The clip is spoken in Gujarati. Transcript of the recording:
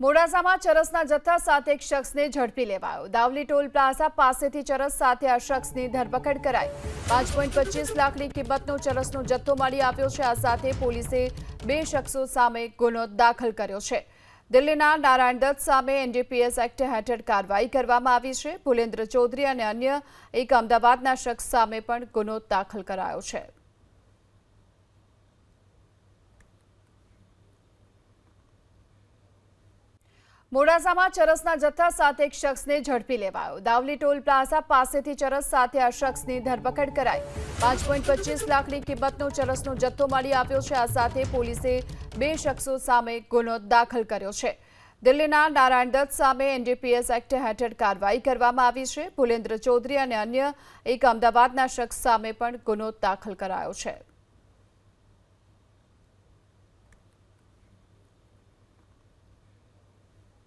મોડાસામાં ચરસના જથ્થા સાથે એક શખ્સને ઝડપી લેવાયો. દાવલી ટોલ પ્લાઝા પાસેથી ચરસ સાથે આ શખ્સની ધરપકડ કરાઈ. પાંચ પોઈન્ટ પચીસ લાખની કિંમતનો ચરસનો જથ્થો મળી આવ્યો છે. આ સાથે પોલીસે બે શખ્સો સામે ગુનો દાખલ કર્યો છે. દિલ્હીના નારાયણ દત્ત સામે એનડીપીએસ એક્ટ હેઠળ કાર્યવાહી કરવામાં આવી છે. ભુલેન્દ્ર ચૌધરી અને અન્ય એક અમદાવાદના શખ્સ સામે પણ ગુનો દાખલ કરાયો છે. મોડાસામાં ચરસના જથ્થા સાથે એક શખ્સને ઝડપી લેવાયો. દાવલી ટોલ પ્લાઝા પાસેથી ચરસ સાથે આ શખ્સની ધરપકડ કરાઈ. પાંચ પોઈન્ટ પચીસ લાખની કિંમતનો ચરસનો જથ્થો મળી આવ્યો છે. આ સાથે પોલીસે બે શખ્સો સામે ગુનો દાખલ કર્યો છે. દિલ્હીના નારાયણ દત્ત સામે એનડીપીએસ એક્ટ હેઠળ કાર્યવાહી કરવામાં આવી છે. ભુલેન્દ્ર ચૌધરી અને અન્ય એક અમદાવાદના શખ્સ સામે પણ ગુનો દાખલ કરાયો છે.